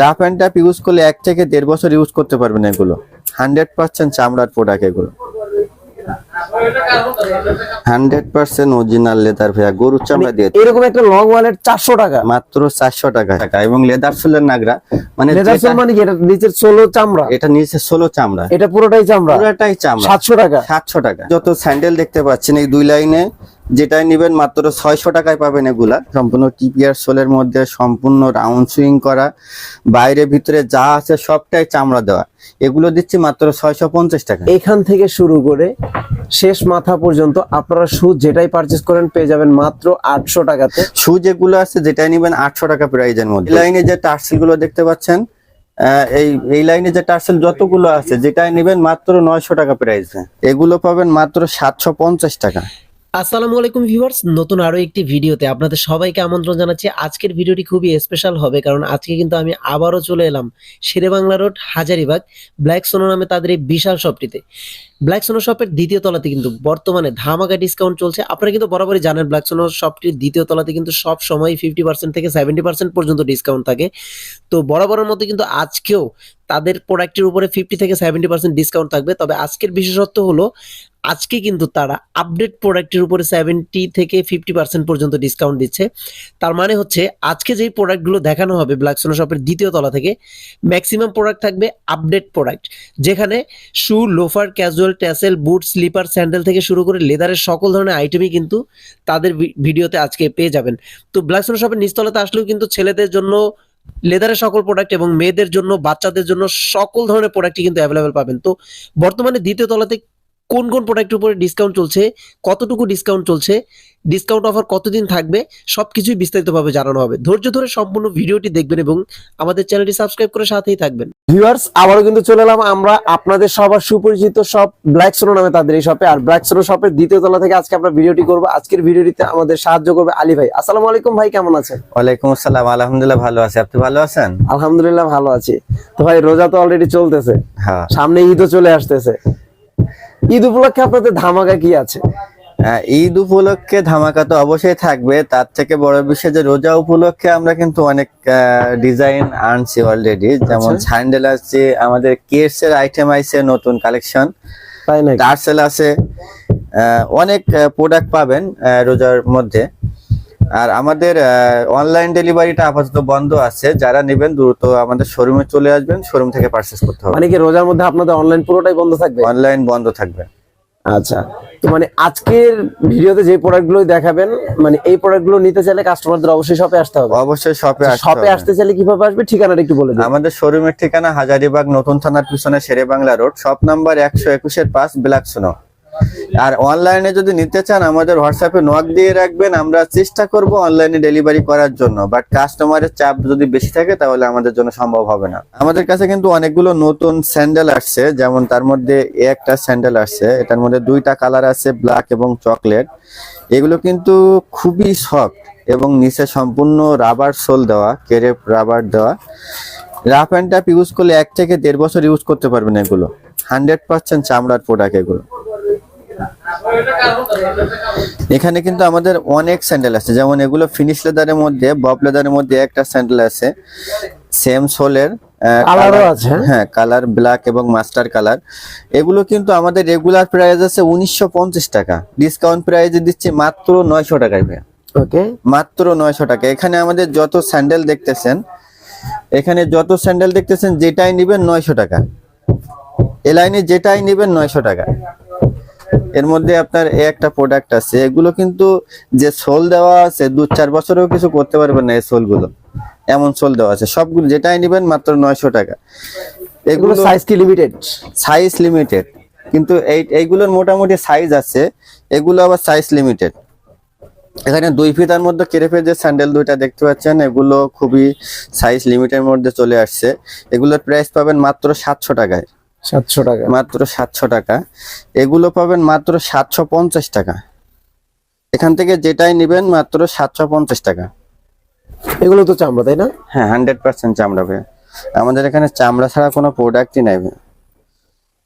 Rough and tap use করলে এক থেকে দেড় বছর ইউজ করতে পারবেন এগুলো। হান্ড্রেড পার্সেন্ট চামড়ার প্রোডাক্ট এগুলো। হান্ড্রেড পার্সেন্ট অরিজিনাল লেদার ভাইয়া গরুর চামড়া দিয়ে এরকম একটা লং ওয়ালেট চারশো টাকা? মাত্র চারশো টাকা টাকা এবং লেদার সোলের নাগরা মানে লেদার যেটা- মানে এটা নিচের ষোলো চামড়া? এটা নিচে ষোলো চামড়া। এটা পুরোটাই চামড়া? পুরোটাই চামড়া। সাতশো টাকা? সাতশো টাকা। যত স্যান্ডেল দেখতে পাচ্ছেন এই দুই লাইনে যেটাই নিবেন মাত্র ছয়শো টাকায় পাবেন এগুলা। সম্পূর্ণ টিপিআর সোলের মধ্যে সম্পূর্ণ রাউন্ড সুইং করা। বাইরে ভিতরে যা আছে সবটাই চামড়া দেওয়া। এগুলো দিচ্ছি মাত্র ছয়শো পঞ্চাশ টাকা। এখান থেকে শুরু করে শেষ মাথা পর্যন্ত আপনারা শু যেটাই পারচেস করেন পেয়ে যাবেন মাত্র আটশো টাকাতে। শু যেগুলো আছে যেটাই নেবেন আটশো টাকা প্রাইজের মধ্যে। লাইনে যে টার্সেলগুলো দেখতে পাচ্ছেন আহ, এই এই লাইনে যে টার্সেল যতগুলো আছে যেটাই নেবেন মাত্র নয়শো টাকা প্রাইস এগুলো পাবেন মাত্র সাতশো পঞ্চাশ টাকা। আসসালামু আলাইকুম ভিউয়ার্স, নতুন আরও একটি ভিডিওতে আপনাদের সবাইকে আমন্ত্রণ জানাচ্ছি। আজকের ভিডিওটি খুবই স্পেশাল হবে কারণ আজকে কিন্তু আমি আবারও চলে এলাম শেরেবাংলা রোড, হাজারিবাগ ব্ল্যাক সোনো নামে তাদের এই বিশাল শপটিতে ব্ল্যাক সোনো শপের দ্বিতীয় তলাতে কিন্তু বর্তমানে ধামাকা ডিসকাউন্ট চলছে। আপনারা কিন্তু বরাবরই জানেন ব্ল্যাক সোনো শপটির দ্বিতীয় তলাতে কিন্তু সব সময় ফিফটি পার্সেন্ট থেকে সেভেন্টি পার্সেন্ট পর্যন্ত ডিসকাউন্ট থাকে। তো বরাবরের মতো কিন্তু আজকেও তাদের প্রোডাক্টের উপরে ফিফটি থেকে সেভেন্টি পার্সেন্ট ডিসকাউন্ট থাকবে। তবে আজকের বিশেষত্ব হলো আজকে কিন্তু তারা আপডেট প্রোডাক্টের উপরে সেভেন্টি থেকে ফিফটি পার্সেন্ট পর্যন্ত ডিসকাউন্ট দিচ্ছে। তার মানে হচ্ছে, আজকে যেই প্রোডাক্টগুলো দেখানো হবে ব্ল্যাক সোনো শপের দ্বিতীয় তলা থেকে ম্যাক্সিমাম প্রোডাক্ট থাকবে আপডেট প্রোডাক্ট যেখানে shoe loafer casual tassel boot slipper sandal থেকে শুরু করে লেদারের সকল ধরনের আইটেমই কিন্তু তাদের ভিডিওতে আজকে পেয়ে যাবেন। তো ব্ল্যাক সোনো শপের নিচতলাতে আসলেও কিন্তু ছেলেদের জন্য লেদারের সকল প্রোডাক্ট এবং মেয়েদের জন্য, বাচ্চাদের জন্য সকল ধরনের প্রোডাক্টই কিন্তু অ্যাভেলেবেল পাবেন। তো বর্তমানে দ্বিতীয় তলাতে কোন কোন প্রোডাক্টের উপরে ডিসকাউন্ট চলছে কতটুকু ডিসকাউন্ট চলছে ডিসকাউন্ট অফার কতদিন থাকবে সবকিছুই বিস্তারিতভাবে জানানো হবে। ধৈর্য ধরে সম্পূর্ণ ভিডিওটি দেখবেন এবং আমাদের চ্যানেলটি সাবস্ক্রাইব করে সাথেই থাকবেন। ভিউয়ার্স আবারও কিন্তু চলে এলাম আমরা আপনাদের সবার সুপরিচিত শপ ব্ল্যাক সোনো নামে তাদের এই শপে আর ব্ল্যাক সোনো শপের দ্বিতীয় তলা থেকে আজকে আমরা ভিডিওটি করব। আজকের ভিডিওটিতে আমাদের সাহায্য করবে আলী ভাই। আসসালামু আলাইকুম ভাই কেমন আছেন? ওয়ালাইকুম আসসালাম আলহামদুলিল্লাহ ভালো আছি। আপনি ভালো আছেন? আলহামদুলিল্লাহ ভালো আছি। তো ভাই রোজা তো অলরেডি চলতেছে। হ্যাঁ। সামনে ঈদও চলে আসতেছে। ঈদ উপলক্ষে আপনাদের ধামাকা কি আছে? আহ, ঈদ উপলক্ষে ধামাকা তো অবশ্যই থাকবে। তার থেকে বড় বিষয় যে রোজা উপলক্ষে আমরা কিন্তু অনেক ডিজাইন আনছি অলরেডি যেমন আচ্ছা। স্যান্ডেল আছে আমাদের কেস এর আইটেম আইছে নতুন কালেকশন টার্সেল আছে। আহ, অনেক প্রোডাক্ট পাবেন রোজার মধ্যে। আর আমাদের অনলাইন ডেলিভারিটা আপাতত বন্ধ আছে। যারা নেবেন দ্রুত আমাদের শোরুমে চলে আসবেন শোরুম থেকে পারচেস করতে হবে। মানে কি রোজার মধ্যে আপনাদের অনলাইন পুরোটাই বন্ধ থাকবে? অনলাইন বন্ধ থাকবে। আচ্ছা। তো মানে আজকের ভিডিওতে যে প্রোডাক্টগুলো দেখাবেন মানে এই প্রোডাক্টগুলো নিতে চাইলে কাস্টমারদের অবশ্যই শপে আসতে হবে। অবশ্যই শপে আসতে শপে আসতে চাইলে কীভাবে আসবে ঠিকানাটা একটু বলে দিন। আমাদের শোরুমের ঠিকানা হাজারিবাগ নতুন থানার পিছনে Sher-e Bangla road shop number একশো একুশের পাঁচ ব্ল্যাক সোনো আর অনলাইনে যদি নিতে চান, আমাদের হোয়াটসঅ্যাপে নক দিয়ে রাখবেন। আমরা চেষ্টা করব অনলাইনে ডেলিভারি করার জন্য। বাট কাস্টমারের চাপ যদি বেশি থাকে, তাহলে আমাদের জন্য সম্ভব হবে না। আমাদের কাছে কিন্তু অনেকগুলো নতুন স্যান্ডেল আসছে। যেমন তার মধ্যে একটা স্যান্ডেল আসছে। এটার মধ্যে দুইটা কালার আছে ব্ল্যাক এবং চকলেট এগুলো কিন্তু খুবই সফট এবং নিচে সম্পূর্ণ রাবার সোল দেওয়া, কেরেপ রাবার দেওয়া। রাফ অ্যান্ড টাফ ইউজ করলে এক থেকে দেড় বছর ইউজ করতে পারবেন এগুলো। হান্ড্রেড পার্সেন্ট চামড়ার প্রোডাক্ট এগুলো। এখানে কিন্তু আমাদের অনেক স্যান্ডেল আছে। যেমন এগুলো ফিনিশ লেদারের মধ্যে বব লেদারের মধ্যে একটা স্যান্ডেল আছে। সেম সোলের কালারও আছে। হ্যাঁ? কালার ব্ল্যাক এবং মাস্টার কালার এগুলো কিন্তু আমাদের রেগুলার প্রাইস আছে উনিশশো পঞ্চাশ টাকা। ডিসকাউন্ট প্রাইসে দিচ্ছে মাত্র নয়শো টাকায় ওকে মাত্র নয়শো টাকা। এখানে আমাদের যত স্যান্ডেল দেখতেছেন এখানে যত স্যান্ডেল দেখতেছেন যেটাই নিবেন নয়শো টাকা। এ লাইনে যেটাই নিবেন নয়শো টাকা। এর মধ্যে আপনার একটা প্রোডাক্ট আছে। এগুলো কিন্তু যে সোল দেওয়া আছে দু চার বছরেও কিছু করতে পারবেন না এই সোলগুলো এমন সোল দেওয়া আছে। সবগুলো যেটাই নিবেন মাত্র নয়শো টাকা। এগুলো সাইজ কি লিমিটেড সাইজ লিমিটেড কিন্তু এই এইগুলোর মোটামুটি সাইজ আছে। এগুলো আবার সাইজ লিমিটেড এখানে দুই ফিতার মধ্যে কেরেপের যে স্যান্ডেল দুইটা দেখতে পাচ্ছেন এগুলো খুবই সাইজ লিমিটের মধ্যে চলে আসছে। এগুলোর প্রাইস পাবেন মাত্র সাতশো টাকায়। সাতশো টাকা। মাত্র সাতশো টাকা। এগুলো পাবেন মাত্র সাতশো পঞ্চাশ টাকা। এখান থেকে যেটাই নেবেন মাত্র সাতশো পঞ্চাশ টাকা। এগুলো তো চামড়া তাই না? হ্যাঁ হান্ড্রেড পার্সেন্ট চামড়া ভাই আমাদের এখানে চামড়া ছাড়া কোনো প্রোডাক্টই নাই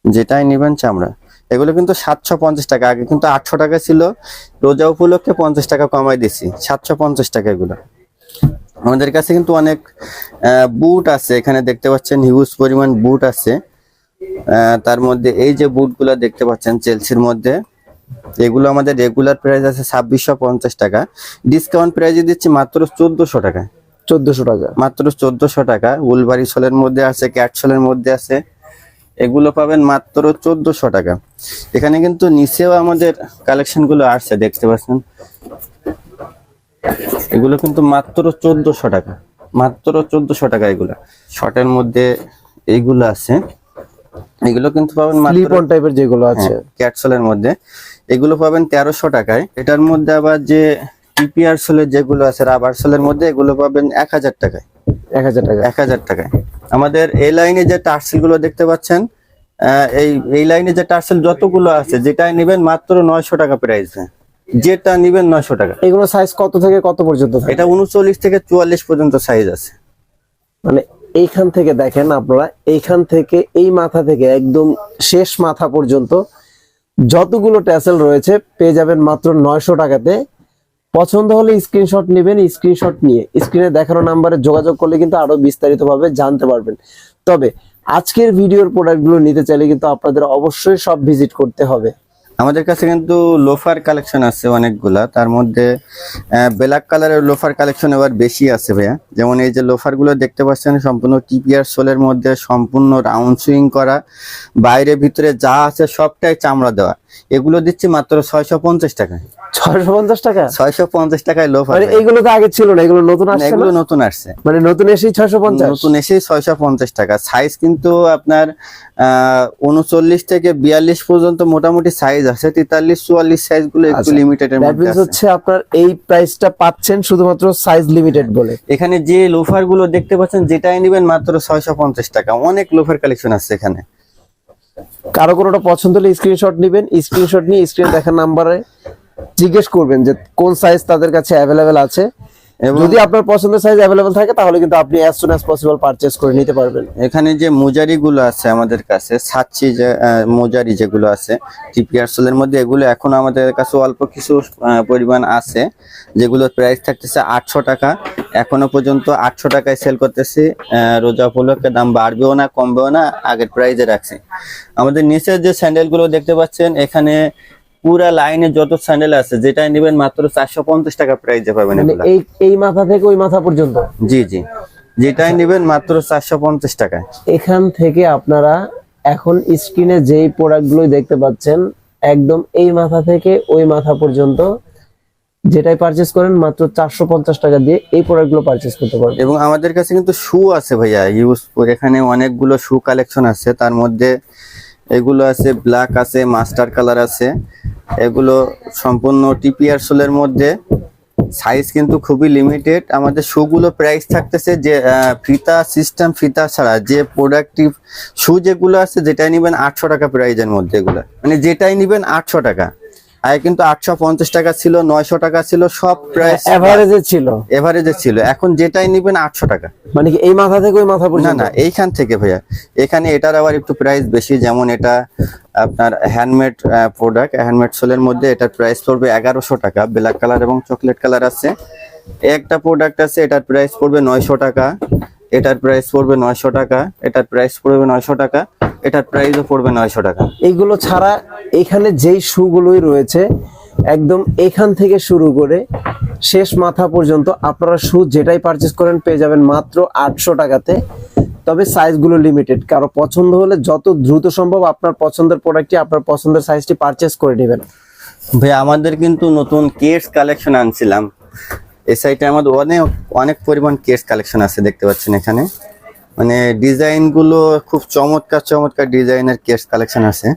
যেটাই নেবেন চামড়া। এগুলো কিন্তু সাতশো পঞ্চাশ টাকা। আগে কিন্তু আটশো টাকা ছিল। রোজা উপলক্ষে পঞ্চাশ টাকা কমাই দিছি। সাতশো পঞ্চাশ টাকা এগুলো। আমাদের কাছে কিন্তু অনেক বুট আছে। এখানে দেখতে পাচ্ছেন হিউজ পরিমাণ বুট আছে। তার মধ্যে এই যে বুটগুলো দেখতে পাচ্ছেন চেলসির মধ্যে এগুলো আমাদের রেগুলার প্রাইস আছে ছাব্বিশশো পঞ্চাশ টাকা। ডিসকাউন্ট প্রাইসে দিচ্ছি মাত্র চোদ্দশো টাকা। চোদ্দশো টাকা। মাত্র চোদ্দশো টাকা। উলবাড়ি সোলের মধ্যে আছে ক্যাট সোলের মধ্যে আছে। এগুলো পাবেন মাত্র চোদ্দশো টাকা। এখানে কিন্তু নিচেও আমাদের কালেকশনগুলো আসছে দেখতে পাচ্ছেন? এগুলো কিন্তু মাত্র চোদ্দশো টাকা। মাত্র চোদ্দশো টাকা এগুলো। শর্টের মধ্যে এইগুলো আছে। এগুলো কিন্তু পাবেন মাত্র স্লিপ অন টাইপের যেগুলো আছে। ক্যাটসলের মধ্যে। এগুলো পাবেন তেরোশো টাকায়। এটার মধ্যে আবার যে টিপিআর সোলের যেগুলো আছে রাবার সোলের মধ্যে এগুলো পাবেন এক হাজার টাকায়। এক হাজার টাকা এক হাজার টাকায়। আমাদের এই লাইনে যে টার্সেলগুলো দেখতে পাচ্ছেন এই এই লাইনে যে টার্সেল যতগুলো আছে যেটাই নেবেন মাত্র নয়শো টাকা প্রাইস যেটা নিবেন নয়শো টাকা। এগুলো সাইজ কত থেকে কত পর্যন্ত এটা উনচল্লিশ থেকে চুয়াল্লিশ পর্যন্ত সাইজ আছে। মানে এইখান থেকে দেখেন আপনারা, এইখান থেকে এই মাথা থেকে একদম শেষ মাথা পর্যন্ত যতগুলো ট্যাসেল রয়েছে পেয়ে যাবেন মাত্র নয়শো টাকাতে। পছন্দ হলে স্ক্রিনশট নেবেন স্ক্রিনশট নিয়ে। স্ক্রিনে দেখানো নাম্বারে যোগাযোগ করলে কিন্তু আরও বিস্তারিতভাবে জানতে পারবেন। তবে আজকের ভিডিওর প্রোডাক্টগুলো নিতে চাইলে কিন্তু আপনাদের অবশ্যই সব ভিজিট করতে হবে। আমাদের কাছে কিন্তু লোফার কালেকশন আছে অনেকগুলা। তার মধ্যে ব্ল্যাক কালারের লোফার কালেকশন এবার বেশি আছে ভাইয়া। যেমন এই যে লোফারগুলো দেখতে পাচ্ছেন, সম্পূর্ণ টিপিআর সোলের মধ্যে সম্পূর্ণ রাউন্ড সুইং করা। বাইরে ভিতরে যা আছে সবটাই চামড়া দেওয়া। এগুলো দিচ্ছি মাত্র ছয়শো পঞ্চাশ টাকায় ছয়শো পঞ্চাশ টাকা? ছয়শো পঞ্চাশ টাকায় লোফার মানে এইগুলো তো আগে ছিল না এগুলো নতুন আসছে এগুলো নতুন আসছে। মানে নতুন এসেই ছয়শো পঞ্চাশ? নতুন এসেই ছয়শো পঞ্চাশ টাকা। সাইজ কিন্তু আপনার উনচল্লিশ থেকে বিয়াল্লিশ পর্যন্ত মোটামুটি সাইজ আছে। তেতাল্লিশ চুয়াল্লিশ সাইজগুলো একটু আচ্ছা। লিমিটেড আছে। হচ্ছে আপনার এই প্রাইসটা পাচ্ছেন শুধুমাত্র সাইজ লিমিটেড বলে। এখানে যে লোফারগুলো দেখতে পাচ্ছেন যেটাই নেবেন মাত্র ছয়শো পঞ্চাশ টাকা। অনেক লোফার কালেকশন আছে এখানে। কারও কোনোটা পছন্দ হলে স্ক্রিনশট নেবেন স্ক্রিনশট নিয়ে স্ক্রিন দেখার নাম্বারে জিজ্ঞেস করবেন যে কোন সাইজ তাদের কাছে অ্যাভেলেবেল আছে। যদি আপনার পছন্দের সাইজ অ্যাভেলেবেল থাকে তাহলে কিন্তু আপনি as soon as possible purchase করে নিতে পারবেন। এখানে যে মোজারি গুলো আছে আমাদের কাছে সাচ্ছি যে মোজারি যেগুলো আছে টিপিআরসেলের মধ্যে এগুলো এখন আমাদের কাছে অল্প কিছু পরিমাণ আছে যেগুলো প্রাইস থাকতেছে আটশো টাকা। এখনও পর্যন্ত আটশো টাকায় সেল করতেছি রোজা উপলক্ষে দাম বাড়বেও না কমবেও না আগের প্রাইজে রাখছি। আমাদের নিচের যে স্যান্ডেলগুলো দেখতে পাচ্ছেন এখানে পুরা লাইনে যত স্যান্ডেল আছে যেটাই নেবেন মাত্র চারশো পঞ্চাশ টাকা প্রাইজে পাবেন মানে এই মাথা থেকে ওই মাথা পর্যন্ত? জি জি। যেটাই নেবেন মাত্র চারশো পঞ্চাশ টাকা এখান থেকে আপনারা এখন স্ক্রিনে যেই প্রোডাক্টগুলো দেখতে পাচ্ছেন একদম এই মাথা থেকে ওই মাথা পর্যন্ত যেটাই পারচেস করেন মাত্র চারশো পঞ্চাশ টাকা দিয়ে এই প্রোডাক্টগুলো পারচেস করতে পারবেন। এবং আমাদের কাছে কিন্তু শু আছে ভাইয়া ইউজ এখানে অনেকগুলো শু কালেকশন আছে তার মধ্যে এগুলো আছে ব্ল্যাক আছে মাস্টার কালার আছে। এগুলো সম্পূর্ণ টিপিআর সোলের মধ্যে। সাইজ কিন্তু খুবই লিমিটেড আমাদের শুগুলো প্রাইস থাকতেছে যে ফিতা সিস্টেম ফিতা ছাড়া। যে প্রোডাক্টিভ শু যেগুলো আছে, যেটাই নেবেন আটশো টাকা প্রাইজের মধ্যে এগুলো। মানে যেটাই নেবেন আটশো টাকা। আগে কিন্তু আটশো পঞ্চাশ টাকা ছিল নয়শো টাকা ছিল সব প্রাইস এভারেজে ছিল। এভারেজে ছিল। এখন যেটাই নিবেন আটশো টাকা। মানে এই মাথা থেকে ওই মাথা না না এইখান থেকে ভাইয়া। এখানে এটার আবার একটু প্রাইস বেশি যেমন এটা আপনার হ্যান্ডমেড প্রোডাক্ট হ্যান্ডমেড সোলের মধ্যে এটার প্রাইস পড়বে এগারোশো টাকা। ব্ল্যাক কালার এবং চকলেট কালার আছে। একটা প্রোডাক্ট আছে এটার প্রাইস পড়বে নয়শো টাকা। এটার প্রাইস পড়বে নয়শো টাকা এটার প্রাইস পড়বে নয়শো টাকা এটার প্রাইসও পড়বে নয়শো টাকা। এইগুলো ছাড়া এখানে যেই শুগুলোই রয়েছে একদম এখান থেকে শুরু করে শেষ মাথা পর্যন্ত আপনারা শু যেটাই পারচেস করেন পেয়ে যাবেন মাত্র আটশো টাকাতে। তবে সাইজগুলো লিমিটেড কারও পছন্দ হলে যত দ্রুত সম্ভব আপনার পছন্দের প্রোডাক্টটি আপনার পছন্দের সাইজটি পারচেস করে নেবেন। ভাই আমাদের কিন্তু নতুন কেস কালেকশন আনছিলাম। এই সাইটে আমাদের অনেক অনেক পরিমাণ কেস কালেকশন আছে দেখতে পাচ্ছেন এখানে। মানে ডিজাইনগুলো খুব চমৎকার চমৎকার ডিজাইনের কেস কালেকশন আছে।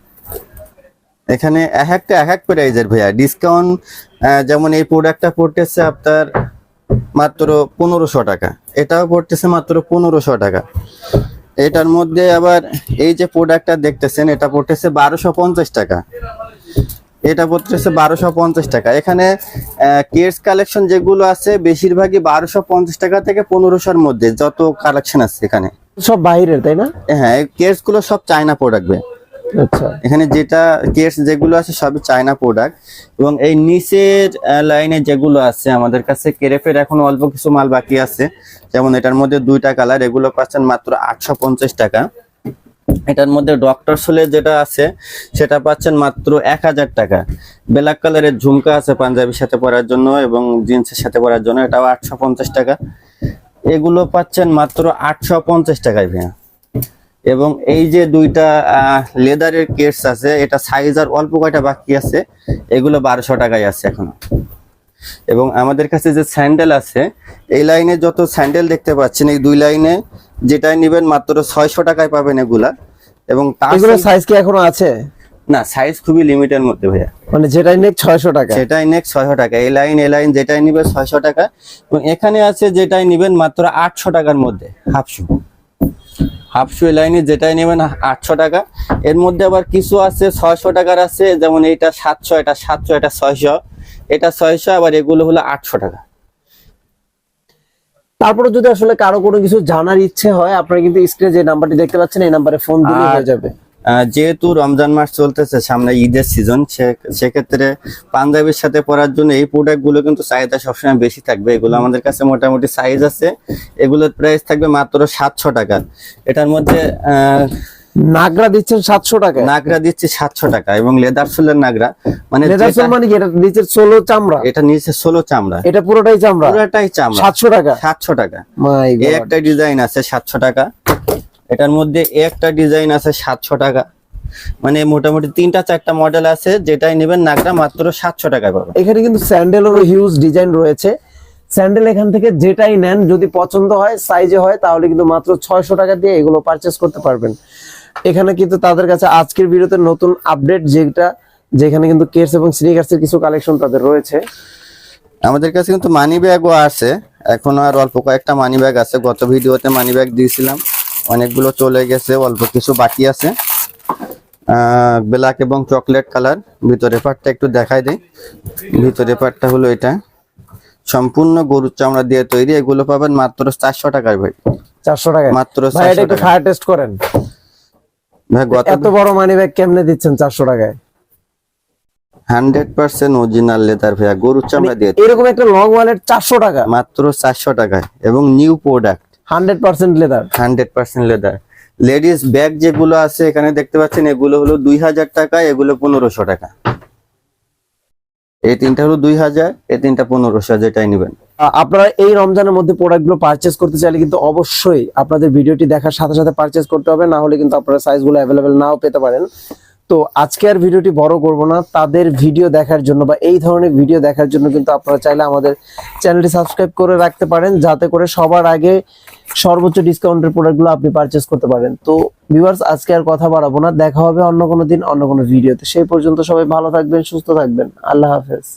এখানে এক একটা, এক এক প্রাইজের ভাইয়া। ডিসকাউন্ট যেমন এই প্রোডাক্টটা পড়তেছে আপনার মাত্র পনেরোশো টাকা। এটাও পড়তেছে মাত্র পনেরোশো টাকা। এটার মধ্যে আবার এই যে প্রোডাক্টটা দেখতেছেন, এটা পড়তেছে বারোশো পঞ্চাশ টাকা। এটা পড়তেছে বারোশো পঞ্চাশ টাকা। এখানে কেস কালেকশন যেগুলো আছে বেশিরভাগই বারোশো পঞ্চাশ টাকা থেকে পনেরোশোর মধ্যে যত কালেকশন আছে এখানে। সব বাইরের তাই না? হ্যাঁ কেসগুলো সব চায়না প্রোডাক্ট আচ্ছা। এখানে যেটা কেস যেগুলো আছে সবই চায়না প্রোডাক্ট এবং এই নিচের লাইনে যেগুলো আছে আমাদের কাছে কেরেফের এখন অল্প কিছু মাল বাকি আছে। যেমন এটার মধ্যে দুইটা কালার এগুলো পাচ্ছেন মাত্র আটশো পঞ্চাশ টাকা। এটার মধ্যে ডক্টর সোলের যেটা আছে, সেটা পাচ্ছেন মাত্র এক হাজার টাকা। ব্ল্যাক কালারের ঝুমকা আছে পাঞ্জাবির সাথে পরার জন্য এবং জিন্সের সাথে পরার জন্য, এটাও আটশো পঞ্চাশ টাকা। এগুলো পাচ্ছেন মাত্র আটশো পঞ্চাশ টাকায় ভাইয়া। এবং এই যে দুইটা লেদারের কেস আছে, এটা সাইজ আর অল্প কয়টা বাকি আছে, এগুলো বারোশো টাকায় আছে এখন। এবং আমাদের কাছে যে স্যান্ডেল আছে, এই লাইনে যত স্যান্ডেল দেখতে পাচ্ছেন, এই দুই লাইনে যেটাই নেবেন মাত্র ছয়শো টাকায় পাবেন এগুলা। এবং এগুলো সাইজ কি এখনও আছে? না সাইজ খুবই লিমিটের মধ্যে ভাইয়া। মানে যেটাই নেক ছয়শো টাকা। সেটাই নেক্সট ছয়শো টাকা। এই লাইন এই লাইন যেটাই নিবে ছয়শো টাকা। এবং এখানে আছে যেটাই নিবেন মাত্র আটশো টাকার মধ্যে হাফ শু হাফ শু এই লাইনে যেটাই নেবেন আটশো টাকা। এর মধ্যে আবার কিছু আছে ছয়শো টাকার আছে। যেমন এইটা সাতশো এটা সাতশো এটা ছয়শো। এটা ছয়শো আবার এগুলো হলো আটশো টাকা। তারপরে যদি আসলে কারও কোনো কিছু জানার ইচ্ছে হয় আপনারা কিন্তু স্ক্রিনে যে নাম্বারটি দেখতে পাচ্ছেন এই নাম্বারে ফোন দিলে হয়ে যাবে। যেহেতু রমজান মাস চলতেছে সামনে ঈদের সিজন সেক্ষেত্রে পাঞ্জাবির সাথে পরার জন্য এই প্রোডাক্টগুলো কিন্তু চাহিদা সবসময় বেশি থাকবে। এগুলো আমাদের কাছে মোটামুটি সাইজ আছে। এগুলোর প্রাইস থাকবে মাত্র সাতশো টাকা। এটার মধ্যে আহ, নাগরা দিচ্ছেন সাতশো টাকা। নাগরা দিচ্ছি সাতশো টাকা এবং লেদার সোলের নাগরা। মানে লেদার যেটা- মানে কি? এটা নিচের ষোলো চামড়া। এটা নিচে ষোলো চামড়া। এটা পুরোটাই চামড়া? পুরোটাই চামড়া। সাতশো টাকা? সাতশো টাকা। এই একটা ডিজাইন আছে সাতশো টাকা। এটার মধ্যে একটা ডিজাইন আছে সাতশো টাকা। মানে মোটামুটি তিনটা চারটা মডেল আছে যেটাই নেবেন নাগরা মাত্র সাতশো টাকায় পাবেন এখানে কিন্তু স্যান্ডেলেরও হিউজ ডিজাইন রয়েছে। স্যান্ডেল এখান থেকে যেটাই নেন যদি পছন্দ হয় সাইজে হয় তাহলে কিন্তু মাত্র ছয়শো টাকা দিয়ে এগুলো পারচেস করতে পারবেন। এখানে কিন্তু তাদের কাছে আজকের ভিডিওতে নতুন আপডেট যেটা যেখানে কিন্তু কেটস এবং স্নিকার্সের কিছু কালেকশন তাদের রয়েছে। আমাদের কাছে কিন্তু মানি ব্যাগও আছে। এখন আর অল্প কয়েকটা মানি ব্যাগ আছে। গত ভিডিওতে মানি ব্যাগ দিয়েছিলাম। অনেকগুলো চলে গেছে অল্প কিছু বাকি আছে। ব্ল্যাক এবং চকলেট কালার ভিতরে পাটটা একটু দেখাই দিই। ভিতরে পাটটা হলো এটা। সম্পূর্ণ গরুর চামড়া দিয়ে তৈরি। এগুলো পাবেন মাত্র চারশো টাকায় ভাই। চারশো টাকা মাত্র। টেস্ট করেন। এত বড় মানি ব্যাগ কেমনে দিচ্ছেন চারশো টাকায়? হান্ড্রেড পার্সেন্ট অরিজিনাল লেদার ভাইয়া গরুর চামড়া দিয়ে এরকম একটা লং ওয়ালেট চারশো টাকা? মাত্র চারশো টাকায় এবং new product hundred percent leather hundred percent leather ladies bag যেগুলো আছে এখানে দেখতে পাচ্ছেন এগুলো হলো দুই হাজার টাকা এগুলো পনেরোশো টাকা। এই তিনটা হলো দুই হাজার এই তিনটা পনেরোশো যেটাই নেবেন। আপনারা এই রমজানের মধ্যে প্রোডাক্টগুলো পারচেস করতে চাইলে কিন্তু অবশ্যই আপনাদের ভিডিওটি দেখার সাথে সাথে পারচেস করতে হবে, না হলে কিন্তু আপনারা সাইজগুলো অ্যাভেলেবেল নাও পেতে পারেন। তো আজকে আর ভিডিওটি বড় করব না, তাদের ভিডিও দেখার জন্য বা এই ধরনের ভিডিও দেখার জন্য কিন্তু আপনারা চাইলে আমাদের চ্যানেলটি সাবস্ক্রাইব করে রাখতে পারেন, যাতে করে সবার আগে সর্বোচ্চ ডিসকাউন্টের প্রোডাক্টগুলো আপনি পারচেস করতে পারেন। তো ভিউয়ার্স আজকে আর কথা বাড়াবো না, দেখা হবে অন্য কোনো দিন, অন্য কোনো ভিডিওতে সেই পর্যন্ত সবাই ভালো থাকবেন, সুস্থ থাকবেন। আল্লাহ হাফেজ।